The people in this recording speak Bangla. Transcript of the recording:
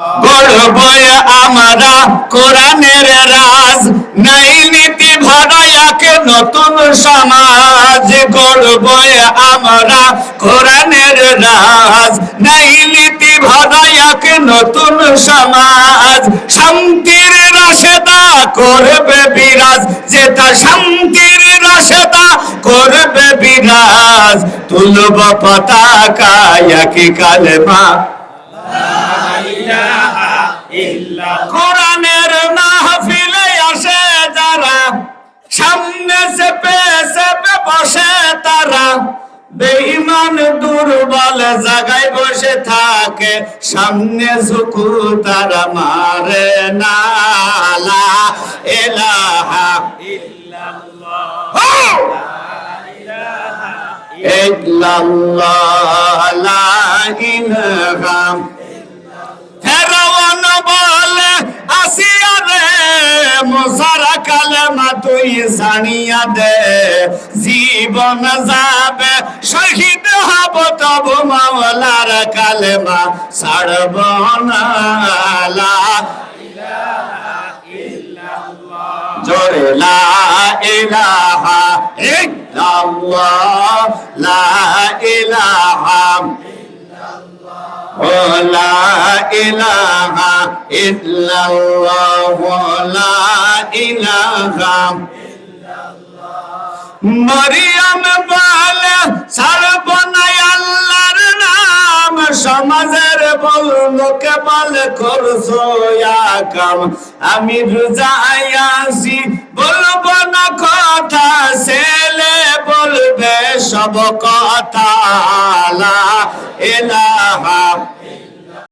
গড়ব আমরা কোরআনের রাজ। নাই নীতি ভরায়াকে নতুন সমাজ। গড়ব আমরা কোরআনের রাজ। নাই নীতি ভরায়াকে নতুন সমাজ। শান্তির রাশেদা করবে বিরাজ। যেটা শান্তির রাশেদা করবে বিরাজ। তুলব পতাকা একই কালেমা। কোরআনের মাহফিলে আসে যারা, সামনে চেপে চেপে বসে তারা। বেঈমান দুর্বল জায়গায় বসে থাকে, সামনে ঝুকু তারা মারে নালা এলাহা ইল্লাল্লাহ। লা কই জানিয়া দে জীবন যাবে। শহীদ হব তব মাওলার কালেমা ছাড়ব না জোরে লা ইলাহা ইল্লাল্লাহ, লা ইলাহা ও লা ইলাহা ইল্লাল্লাহ ইলাহা। মরিয়ম বল সারব আল্লাহর নাম। সমাজের বল লোকে বল করছ কাম। আমি রুজায়াসি বলব না কথা, ছেলে বলবে সব কথা। এলাহা